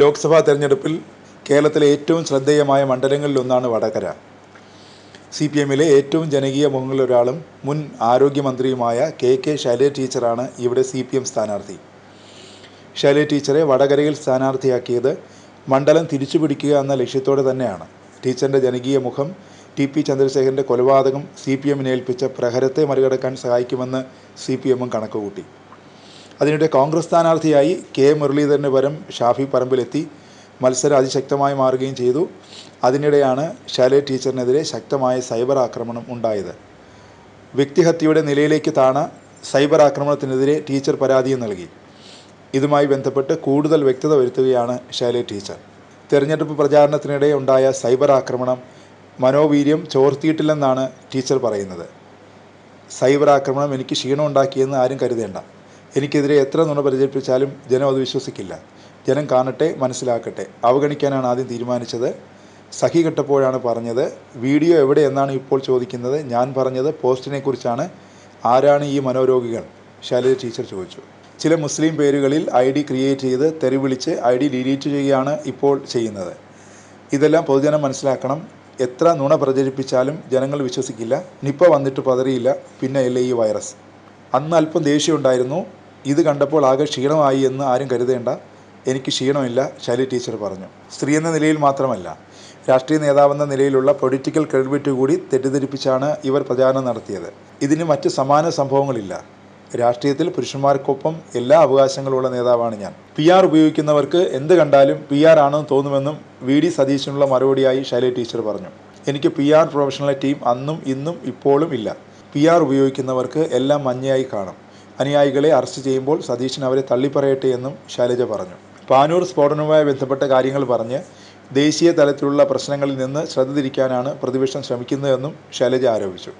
ലോക്സഭാ തെരഞ്ഞെടുപ്പിൽ കേരളത്തിലെ ഏറ്റവും ശ്രദ്ധേയമായ മണ്ഡലങ്ങളിലൊന്നാണ് വടകര. സി പി എമ്മിലെ ഏറ്റവും ജനകീയ മുഖങ്ങളിലൊരാളും മുൻ ആരോഗ്യമന്ത്രിയുമായ കെ കെ ശൈലജ ടീച്ചറാണ് ഇവിടെ സി പി എം സ്ഥാനാർത്ഥി. ശൈലജ ടീച്ചറെ വടകരയിൽ സ്ഥാനാർത്ഥിയാക്കിയത് മണ്ഡലം തിരിച്ചുപിടിക്കുക എന്ന ലക്ഷ്യത്തോടെ തന്നെയാണ്. ടീച്ചറിന്റെ ജനകീയ മുഖം ടി പി ചന്ദ്രശേഖരന്റെ കൊലപാതകം സി പി എമ്മിനെ ഏൽപ്പിച്ച പ്രഹരത്തെ മറികടക്കാൻ സഹായിക്കുമെന്ന് സി പി എമ്മും കണക്കുകൂട്ടി. അതിനിടെ കോൺഗ്രസ് സ്ഥാനാർത്ഥിയായി കെ മുരളീധരന് പരം ഷാഫി പറമ്പിലെത്തി മത്സരം അതിശക്തമായി മാറുകയും ചെയ്തു. അതിനിടെയാണ് ഷാലെ ടീച്ചറിനെതിരെ ശക്തമായ സൈബർ ആക്രമണം ഉണ്ടായത്. വ്യക്തിഹത്യയുടെ നിലയിലേക്ക് താണ സൈബർ ആക്രമണത്തിനെതിരെ ടീച്ചർ പരാതിയും നൽകി. ഇതുമായി ബന്ധപ്പെട്ട് കൂടുതൽ വ്യക്തത വരുത്തുകയാണ് ഷാലെ ടീച്ചർ. തെരഞ്ഞെടുപ്പ് പ്രചാരണത്തിനിടെ ഉണ്ടായ സൈബർ ആക്രമണം മനോവീര്യം ചോർത്തിയിട്ടില്ലെന്നാണ് ടീച്ചർ പറയുന്നത്. സൈബർ ആക്രമണം എനിക്ക് ക്ഷീണമുണ്ടാക്കിയെന്ന് ആരും കരുതേണ്ട. എനിക്കെതിരെ എത്ര നുണ പ്രചരിപ്പിച്ചാലും ജനം അത് വിശ്വസിക്കില്ല. ജനം കാണട്ടെ മനസ്സിലാക്കട്ടെ. അവഗണിക്കാനാണ് ആദ്യം തീരുമാനിച്ചത്. സഖി കെട്ടപ്പോഴാണ് പറഞ്ഞത് വീഡിയോ എവിടെ എന്നാണ് ഇപ്പോൾ ചോദിക്കുന്നത്. ഞാൻ പറഞ്ഞത് പോസ്റ്റിനെ കുറിച്ചാണ്. ആരാണ് ഈ മനോരോഗികൾ? ശൈലജ ടീച്ചർ ചോദിച്ചു. ചില മുസ്ലിം പേരുകളിൽ ഐ ഡി ക്രിയേറ്റ് ചെയ്ത് തെറി വിളിച്ച് ഐ ഡി ഡിലീറ്റ് ചെയ്യുകയാണ് ഇപ്പോൾ ചെയ്യുന്നത്. ഇതെല്ലാം പൊതുജനം മനസ്സിലാക്കണം. എത്ര നുണ പ്രചരിപ്പിച്ചാലും ജനങ്ങൾ വിശ്വസിക്കില്ല. നിപ്പ വന്നിട്ട് പതറിയില്ല. പിന്നെയല്ലേ ഈ വൈറസ്? അന്ന് അല്പം ദേഷ്യമുണ്ടായിരുന്നു ഇത് കണ്ടപ്പോൾ ആകെ ക്ഷീണമായി എന്ന് ആരും കരുതേണ്ട. എനിക്ക് ക്ഷീണമില്ല ശൈലി ടീച്ചർ പറഞ്ഞു. സ്ത്രീ എന്ന നിലയിൽ മാത്രമല്ല രാഷ്ട്രീയ നേതാവെന്ന നിലയിലുള്ള പൊളിറ്റിക്കൽ ക്രെഡിറ്റ് കൂടി തെറ്റിദ്ധരിപ്പിച്ചാണ് ഇവർ പ്രചാരണം നടത്തിയത്. ഇതിന് മറ്റ് സമാന സംഭവങ്ങളില്ല. രാഷ്ട്രീയത്തിൽ പുരുഷന്മാർക്കൊപ്പം എല്ലാ അവകാശങ്ങളുള്ള നേതാവാണ് ഞാൻ. പി ആർ ഉപയോഗിക്കുന്നവർക്ക് എന്ത് കണ്ടാലും പി ആർ ആണെന്ന് തോന്നുമെന്നും വി ഡി സതീശനുള്ള മറുപടിയായി ശൈലി ടീച്ചർ പറഞ്ഞു. എനിക്ക് പി ആർ പ്രൊഫഷണൽ ടീം അന്നും ഇന്നും ഇപ്പോഴും ഇല്ല. പി ആർ ഉപയോഗിക്കുന്നവർക്ക് എല്ലാം മഞ്ഞയായി കാണും. അനുയായികളെ അറസ്റ്റ് ചെയ്യുമ്പോൾ സതീശൻ അവരെ തള്ളിപ്പറയട്ടെ എന്നും ശൈലജ പറഞ്ഞു. പാനൂർ സ്ഫോടനവുമായി ബന്ധപ്പെട്ട കാര്യങ്ങൾ പറഞ്ഞ് ദേശീയ തലത്തിലുള്ള പ്രശ്നങ്ങളിൽ നിന്ന് ശ്രദ്ധ തിരിക്കാനാണ് പ്രതിപക്ഷം ശ്രമിക്കുന്നതെന്നും ശൈലജ ആരോപിച്ചു.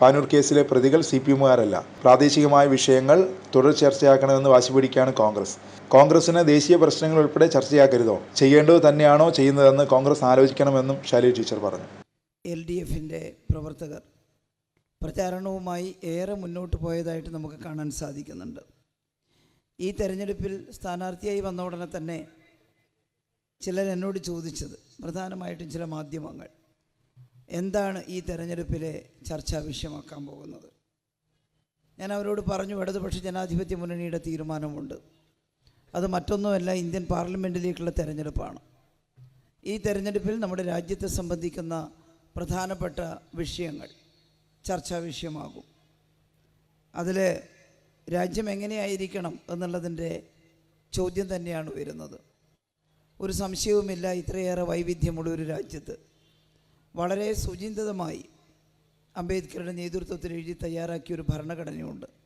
പാനൂർ കേസിലെ പ്രതികൾ സി പി എമ്മുകാരല്ല. പ്രാദേശികമായ വിഷയങ്ങൾ തുടർ ചർച്ചയാക്കണമെന്ന് വാശി പിടിക്കുകയാണ് കോൺഗ്രസ്. കോൺഗ്രസിന് ദേശീയ പ്രശ്നങ്ങൾ ഉൾപ്പെടെ ചർച്ചയാക്കരുതോ? ചെയ്യേണ്ടത് തന്നെയാണോ ചെയ്യുന്നതെന്ന് കോൺഗ്രസ് ആലോചിക്കണമെന്നും ശൈലജ ടീച്ചർ പറഞ്ഞു. എൽ ഡി എഫിന്റെ പ്രവർത്തകർ പ്രചാരണവുമായി ഏറെ മുന്നോട്ട് പോയതായിട്ട് നമുക്ക് കാണാൻ സാധിക്കുന്നുണ്ട്. ഈ തെരഞ്ഞെടുപ്പിൽ സ്ഥാനാർത്ഥിയായി വന്ന ഉടനെ തന്നെ ചിലർ എന്നോട് ചോദിച്ചത് പ്രധാനമായിട്ടും ചില മാധ്യമങ്ങൾ എന്താണ് ഈ തെരഞ്ഞെടുപ്പിലെ ചർച്ചാ വിഷയമാക്കാൻ പോകുന്നത്? ഞാൻ അവരോട് പറഞ്ഞു ഇടതുപക്ഷ ജനാധിപത്യ മുന്നണിയുടെ തീരുമാനമുണ്ട്. അത് മറ്റൊന്നുമല്ല ഇന്ത്യൻ പാർലമെന്റിലേക്കുള്ള തെരഞ്ഞെടുപ്പാണ്. ഈ തെരഞ്ഞെടുപ്പിൽ നമ്മുടെ രാജ്യത്തെ സംബന്ധിക്കുന്ന പ്രധാനപ്പെട്ട വിഷയങ്ങൾ ചർച്ചാ വിഷയമാകും. അതിൽ രാജ്യം എങ്ങനെയായിരിക്കണം എന്നുള്ളതിന്റെ ചോദ്യം തന്നെയാണ് വരുന്നത്. ഒരു സംശയവുമില്ല ഇത്രയേറെ വൈവിധ്യമുള്ള ഒരു രാജ്യത്ത്. വളരെ സുചിന്തിതമായി അംബേദ്കറുടെ നേതൃത്വത്തിൽ എഴുതി തയ്യാറാക്കിയ ഒരു ഭരണഘടനയുണ്ട്.